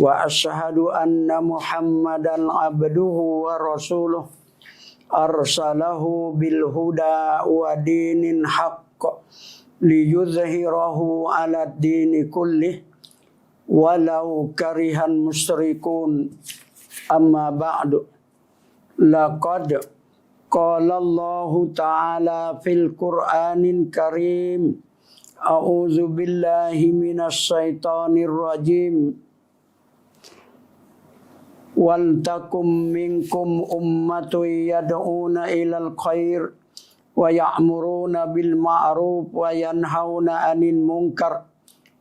وأشهد أن محمدا عبده ورسوله أرسله بالهدى ودين حق ليظهره على الدين كله ولو كره المشركون. أما بعد لقد قال الله تعالى في القرآن الكريم أعوذ بالله من الشيطان الرجيم. ولتكن منكم أمة يدعون إلى الخير ويأمرون بالمعروف وينهون عن المنكر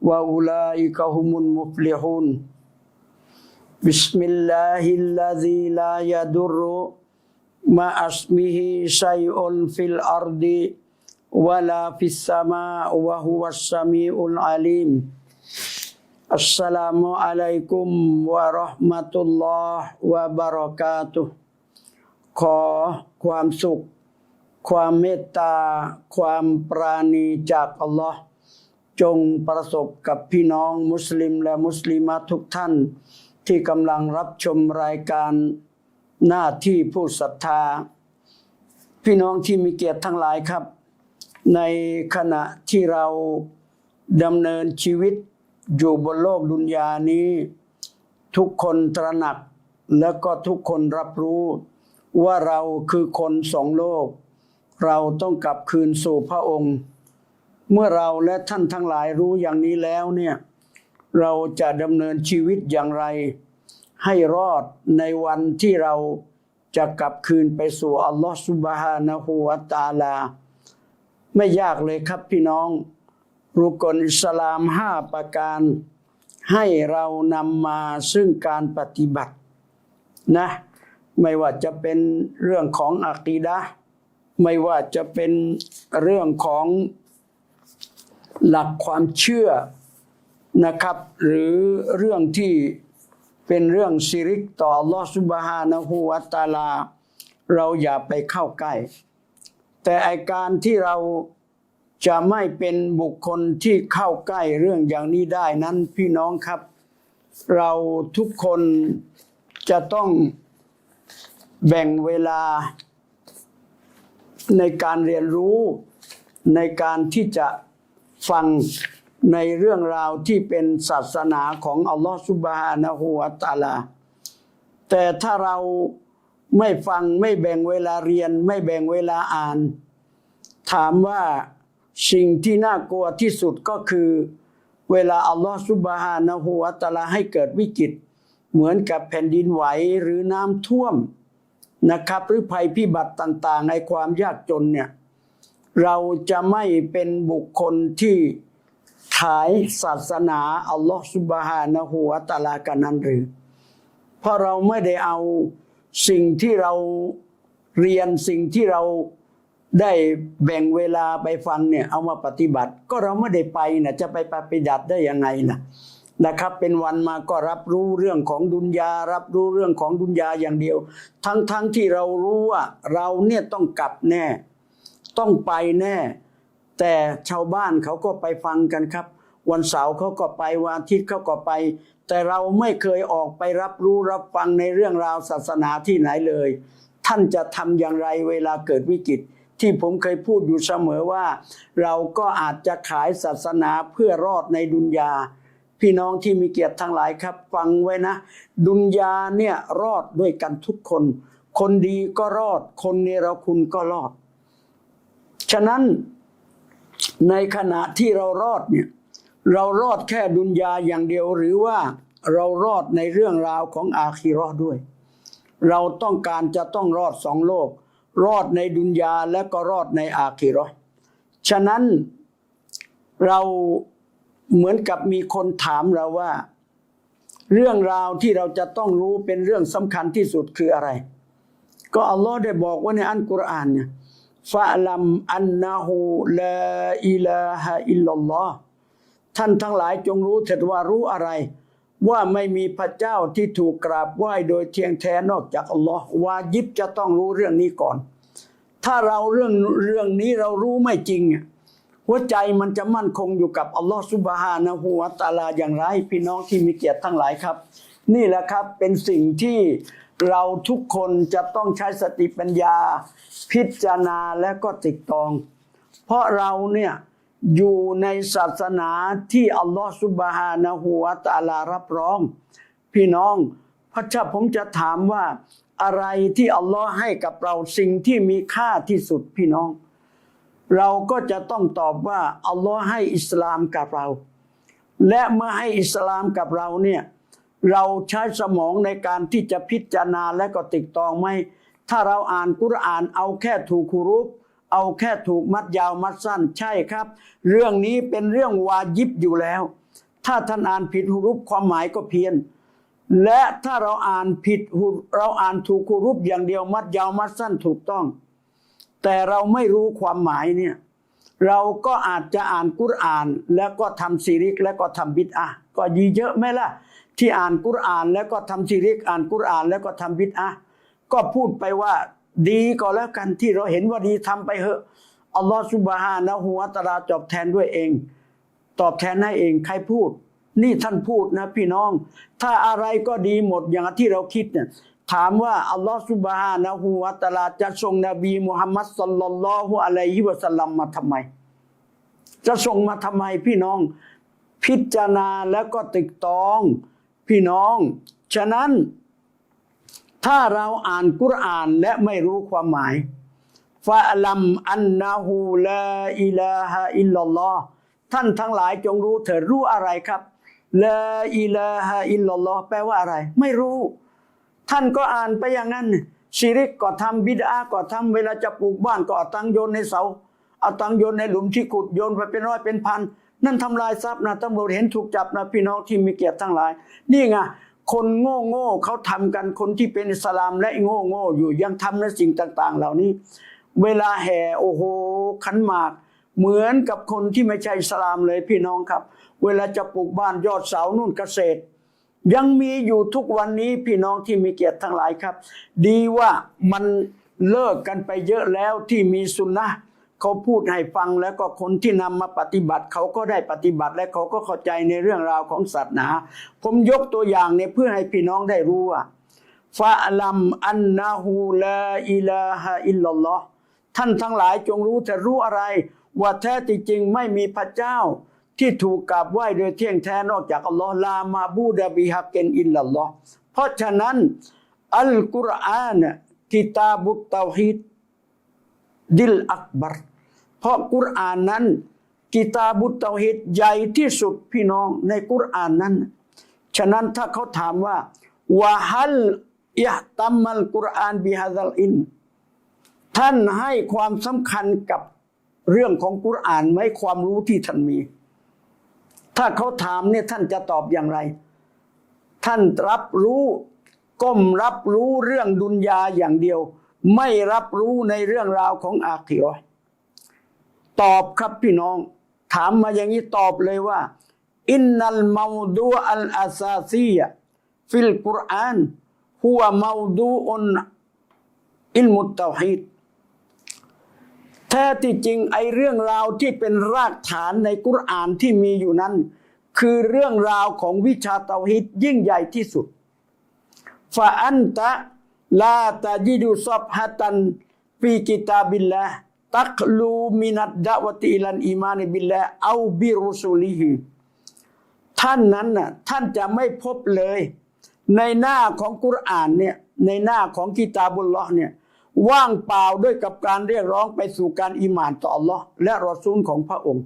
وأولئك هم المفلحون. بسم الله الذي لا يضر مع اسمه شيء في الأرض ولا في السماء وهو السميع العليم. Assalamualaikum warahmatullahi wabarakatuh ขอความสุข ความเมตตา ความปราณีจากอัลลอฮ์จงประสบกับพี่น้องมุสลิมและมุสลิมาทุกท่าน ที่กำลังรับชมรายการหน้าที่ผู้ศรัทธา พี่น้องที่มีเกียรติทั้งหลายครับ ในขณะที่เราดำเนินชีวิต อยู่บนโลกดุนยานี้ ทุกคนตระหนักและก็ทุกคนรับรู้ ว่าเราคือคนสองโลก เราต้องกลับคืนสู่พระองค์ เมื่อเราและท่านทั้งหลายรู้อย่างนี้แล้วเนี่ยเราจะดำเนินชีวิตอย่างไร ให้รอดในวันที่เราจะกลับคืนไปสู่อัลลอฮฺสุบฮานะฮูวะตาลา ไม่ยากเลยครับพี่น้อง รุกลอิสลามห้าประการ ให้เรานำมาซึ่งการปฏิบัตินะไม่ว่าจะเป็นเรื่องของอักีดะห์ไม่ว่าจะเป็นเรื่องของหลักความเชื่อนะครับ หรือเรื่องที่เป็นเรื่องสิริกต่อลอสุบฮานะฮูวะตะอาลา เราอย่าไปเข้าใกล้ แต่ไอการที่เรา จะไม่เป็นบุคคลที่เข้าใกล้เรื่องอย่างนี้ได้นั้นพี่น้องครับ เราทุกคนจะต้องแบ่งเวลาในการเรียนรู้ในการที่จะฟังในเรื่องราวที่เป็นศาสนาของอัลลอฮฺสุบฮานะฮูวะตะอาลา แต่ถ้าเราไม่ฟังไม่แบ่งเวลาเรียน ไม่แบ่งเวลาอ่าน ถามว่า สิ่งที่น่ากลัวที่สุดก็คือ เวลาอัลลอฮฺสุบฮานะฮูวะตะลาให้เกิดวิกฤต เหมือนกับแผ่นดินไหวหรือน้ำท่วมนะครับ หรือภัยพิบัติต่างๆ ในความยากจนเนี่ยเราจะไม่เป็นบุคคลที่ขายศาสนาอัลลอฮฺสุบฮานะฮูวะตะลากันนั้นหรือ เพราะเราไม่ได้เอาสิ่งที่เราเรียนสิ่งที่เรา ได้แบ่งเวลาไปฟังเนี่ยเอามาปฏิบัติ ก็เราไม่ได้ไปนะจะไปปฏิบัติได้ยังไงนะนะครับ เป็นวันมาก็รับรู้เรื่องของดุนยา รับรู้เรื่องของดุนยาอย่างเดียว ทั้งทั้งที่เรารู้ว่าเราเนี่ยต้องกลับแน่ ต้องไปแน่ แต่ชาวบ้านเขาก็ไปฟังกันครับ วันเสาร์เขาก็ไปวันอาทิตย์เขาก็ไป แต่เราไม่เคยออกไปรับรู้รับฟังในเรื่องราวศาสนาที่ไหนเลย ท่านจะทำอย่างไรเวลาเกิดวิกฤต ที่ผมเคยพูดอยู่เสมอว่า เราก็อาจจะขายศาสนาเพื่อรอดในดุนยา พี่น้องที่มีเกียรติทั้งหลายครับ ฟังไว้นะ ดุนยาเนี่ยรอดด้วยกันทุกคน คนดีก็รอด คนเนรคุณก็รอด ฉะนั้นในขณะที่เรารอดเนี่ยเรารอดแค่ดุนยาอย่างเดียวหรือว่าเรารอดในเรื่องราวของอาคีราะห์ด้วย เราต้องการจะต้องรอดสองโลก รอดในดุนยาและก็รอดในอาคีราะห์ฉะนั้นเราเหมือนกับมีคนถามเราว่า เรื่องราวที่เราจะต้องรู้เป็นเรื่องสำคัญที่สุดคืออะไร ก็อัลลอฮ์ได้บอกว่าในอันกุรอานเนี่ยฟะลัมอันนะฮูลาอิลาฮะอิลลัลลอฮ์ท่านทั้งหลายจงรู้เถิดว่ารู้อะไร ว่าไม่มีพระเจ้าที่ถูกกราบไหว้โดยเทียงแท้นอกจากอัลลอฮ์วาญิบจะต้องรู้เรื่องนี้ก่อน ถ้าเราเรื่องเรื่องนี้เรารู้ไม่จริง หัวใจมันจะมั่นคงอยู่กับอัลลอฮ์ซุบฮานะฮูวะตาลาอย่างไร พี่น้องที่มีเกียรติทั้งหลายครับ นี่แหละครับเป็นสิ่งที่เราทุกคนจะต้องใช้สติปัญญา พิจารณาและก็ติดตอง เพราะเราเนี่ย อยู่ในศาสนาที่อัลลอฮ์ซุบฮานะฮูวะตะอาลารับรอง พี่น้องพระเจ้าผมจะถามว่าอะไรที่อัลลอฮ์ให้กับเราสิ่งที่มีค่าที่สุดพี่น้อง เราก็จะต้องตอบว่าอัลลอฮ์ให้อิสลามกับเรา และเมื่อให้อิสลามกับเราเนี่ยเราใช้สมองในการที่จะพิจารณาและก็ติดตองไหมถ้าเราอ่านกุรอานเอาแค่ถูกคุรุป เอาแค่ถูกมัดยาวมัดสั้นใช่ครับ เรื่องนี้เป็นเรื่องวาญิบอยู่แล้ว ถ้าท่านอ่านผิดฮุรุปความหมายก็เพี้ยน และถ้าเราอ่านผิดฮุเราอ่านถูกคุรุปอย่างเดียวมัดยาวมัดสั้นถูกต้อง แต่เราไม่รู้ความหมายเนี่ยเราก็อาจจะอ่านกุรอาน แล้วก็ทำซีริกแล้วก็ทำบิดอะก็ยีเยอะไหมล่ะ ที่อ่านกุรอาน แล้วก็ทำซีริกอ่านกุรอาน แล้วก็ทำบิดอะก็พูดไปว่า ดีก็แล้วกันที่เราเห็นว่าดีทำไปเถอะอัลลอฮฺสุบฮานะฮูวตะอาลาตอบแทนด้วยเอง ตอบแทนให้เองใครพูด นี่ท่านพูดนะพี่น้อง ถ้าอะไรก็ดีหมดอย่างที่เราคิดเนี่ยถามว่าอัลลอฮฺสุบฮานะฮูวตะอาลาจะส่งนบีมุฮัมมัดสัลลัลลอฮุอะลัยฮิวะสัลลัมมาทำไม จะส่งมาทำไมพี่น้อง พิจารณาแล้วก็ติดตอง พี่น้อง ฉะนั้น ถ้าเราอ่านกุรอานและไม่รู้ความหมายฟะลัมอันนะฮูลาอิลาฮะอิลลัลลอฮ์ท่านทั้งหลายจงรู้เถิดรู้อะไรครับลาอิลาฮะอิลลัลลอฮ์แปลว่าอะไร ไม่รู้ ท่านก็อ่านไปอย่างนั้นชิริกก็ทำบิดาก็ทำเวลาจะปลูกบ้านก็เอาตังโยนในเสาเอาตังโยนในหลุมที่ขุดโยนไปเป็นร้อยเป็นพันนั่นทำลายทรัพย์นะตำรวจเห็นถูกจับนะพี่น้องที่มีเกียรติทั้งหลาย นี่ไง คนโง่โง่เขาทำกันคนที่เป็นอิสลามและโง่โง่อยู่ยังทำในสิ่งต่าง ๆ เหล่านี้ เวลาแห่โอ้โหขันหมาก เหมือนกับคนที่ไม่ใช่อิสลามเลยพี่น้องครับ เวลาจะปลูกบ้านยอดเสานู่นเกษตร ยังมีอยู่ทุกวันนี้พี่น้องที่มีเกียรติทั้งหลายครับ ดีว่ามันเลิกกันไปเยอะแล้วที่มีสุนนะ เขาพูดให้ฟังแล้วก็คนที่นำมาปฏิบัติเขาก็ได้ปฏิบัติและเขาก็เข้าใจในเรื่องราวของศาสนา ผมยกตัวอย่างเนี่ยเพื่อให้พี่น้องได้รู้ว่าฟาลัมอันนะฮูลาอิลาฮะอิลลัลลอฮ์ท่านทั้งหลายจงรู้แต่รู้อะไรว่าแท้จริงไม่มีพระเจ้า ที่ถูกกราบไหว้โดยเที่ยงแท้นอกจากอัลลอฮ์ลามาบูดะบิฮักเกนอิลลัลลอฮ์เพราะฉะนั้นอัลกุรอานกิตาบุตเตาฮิดดิลอักบัร์ เพราะกุรอานนั้น กิตาบุตเตาฮิดใหญ่ที่สุดพี่น้องในกุรอานนั้น ฉะนั้นถ้าเขาถามว่าวะฮัลยะตัมมัลกุรอานบิฮะซัลอิน ท่านให้ความสำคัญกับเรื่องของกุรอานไหมความรู้ที่ท่านมี ถ้าเขาถามเนี่ยท่านจะตอบอย่างไร ท่านรับรู้ก้มรับรู้เรื่องดุนยาอย่างเดียว ไม่รับรู้ในเรื่องราวของอาคิราะห์ ตอบครับพี่น้อง ถามมาอย่างนี้ตอบเลยว่า อินนัลมาดูอัลอาซาซียฟิลกุรอานหัวมาดูอุนอิลมุตเตาฮีดแท้ที่จริงไอเรื่องราวที่เป็นรากฐานในกุรอานที่มีอยู่นั้น คือเรื่องราวของวิชาเตาฮิดยิ่งใหญ่ที่สุดฟาอันตะลาตาจิดุซอบฮัตันฟีกิตาบิลละ ตักลูมินัดดะวติอิลันอีมานบิลละเอาบิรุสุลิฮิท่านนั้นน่ะท่านจะไม่พบเลย ในหน้าของกุรอานเนี่ยในหน้าของกิตาบุลเลาะห์เนี่ยว่างเปล่าด้วยกับการเรียกร้องไปสู่การอิมานต่ออัลลอ์และรอซูลของพระองค์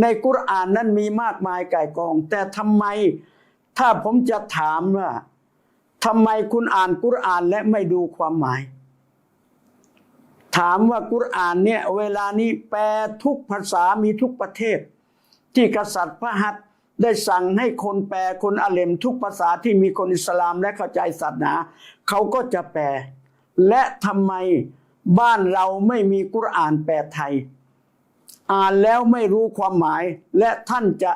ในกุรอานนั้นมีมากมายก่กอง แต่ทำไมถ้าผมจะถามว่าทำไมคุณอ่านกุรอานและไม่ดูความหมาย ถามว่ากุรอานเนี่ยเวลานี้แปลทุกภาษามีทุกประเทศ ที่กษัตริย์พระหัตถ์ได้สั่งให้คนแปลคนอาเลมทุกภาษาที่มีคนอิสลามและเข้าใจศาสนาเขาก็จะแปล และทำไมบ้านเราไม่มีกุรอานแปลไทย อ่านแล้วไม่รู้ความหมาย และท่านจะ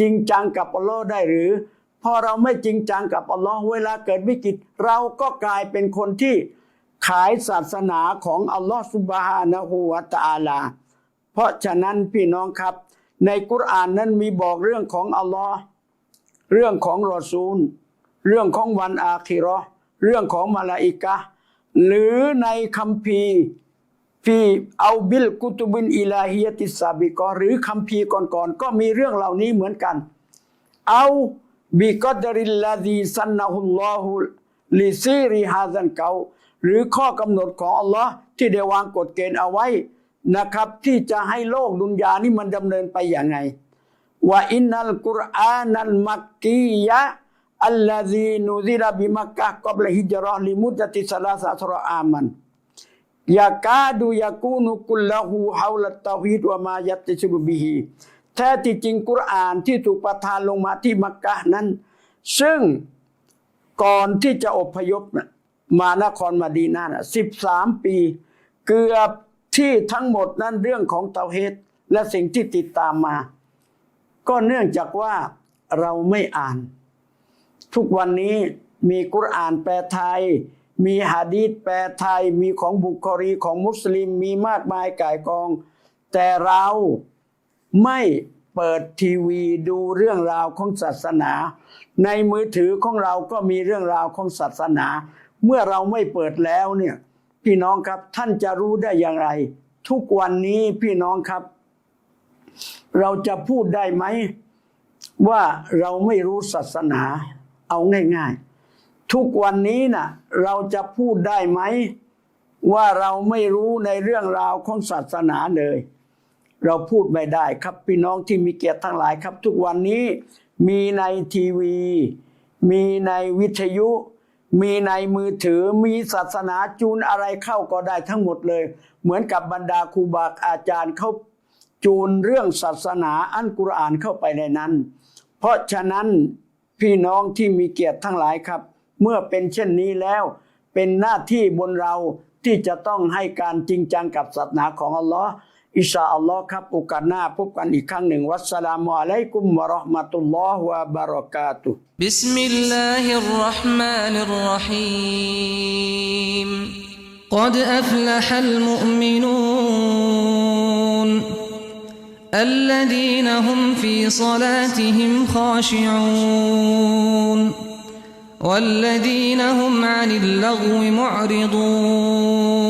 จริงจังกับอัลลอฮ์ได้หรือ พอเราไม่จริงจังกับอัลลอฮ์เวลาเกิดวิกฤตเราก็กลายเป็นคนที่ ขายศาสนาของอัลลอฮ์สุบฮานะฮูวะตอาลา เพราะฉะนั้นพี่น้องครับ ในกุรอานนั้นมีบอกเรื่องของอัลลอฮ์เรื่องของรอซูล เรื่องของวันอาคิราะห์เรื่องของมาลาอิกะหรือในคัมภีร์ฟีเอาบิลกุตุบินอิลาฮิยติสซาบิกอหรือคัมภีร์ก่อนๆก็มีเรื่องเหล่านี้เหมือนกัน เอาบิกอดริลลาดีซันนะฮุลลอฮุลิซีริฮาซันเกา หรือข้อกำหนดของอัลลอฮ์ที่ได้วางกฎเกณฑ์เอาไว้นะครับ ที่จะให้โลกดุนยานี่มันดำเนินไปอย่างไงว่าอินนัลกุรอานัลมักกียะอัลลาซีนุซิลาบิมักกะฮ์กับลฮิจราฮ์ลิมุดะติสลาสะตรออามันยากาดูยากูนุกุลละหูฮาวลัตตาฮีดวะมายัตติชุบบิฮีแท้ที่จริงกุรอานที่ถูกประทานลงมาที่มักกะฮ์นั้น ซึ่งก่อนที่จะอพยพน่ะ มานครมาดีนานะสิบสามปี เกือบที่ทั้งหมดนั้นเรื่องของเตาเฮดและสิ่งที่ติดตามมา ก็เนื่องจากว่าเราไม่อ่าน ทุกวันนี้มีกุรอานแปลไทย มีหะดีษแปลไทย มีของบุคอรีของมุสลิมมีมากมายก่ายกอง แต่เราไม่เปิดทีวีดูเรื่องราวของศาสนา ในมือถือของเราก็มีเรื่องราวของศาสนา เมื่อเราไม่เปิดแล้วเนี่ยพี่น้องครับท่านจะรู้ได้อย่างไร ทุกวันนี้พี่น้องครับ เราจะพูดได้ไหม ว่าเราไม่รู้ศาสนา เอาง่ายๆ ทุกวันนี้นะเราจะพูดได้ไหม ว่าเราไม่รู้ในเรื่องราวของศาสนาเลย เราพูดไม่ได้ครับพี่น้องที่มีเกียรติทั้งหลายครับ ทุกวันนี้มีในทีวี มีในวิทยุ มีในมือถือมีศาสนาจูนอะไรเข้าก็ได้ทั้งหมดเลย เหมือนกับบรรดาครูบาอาจารย์เขาจูนเรื่องศาสนาอันกุรอานเข้าไปในนั้น เพราะฉะนั้นพี่น้องที่มีเกียรติทั้งหลายครับ เมื่อเป็นเช่นนี้แล้ว เป็นหน้าที่บนเราที่จะต้องให้การจริงจังกับศาสนาของอัลลอฮ์ อิชาอัลลอฮ์ครับโอกาสหน้าพบกันอีกครั้งหนึ่ง วัสสลามุอะลัยกุมวะเราะห์มะตุลลอฮ์วะบะเราะกาตุฮ์ بسم الله الرحمن الرحيم قد أفلح المؤمنون الذين هم في صلاتهم خاشعون والذين هم عن اللغو معرضون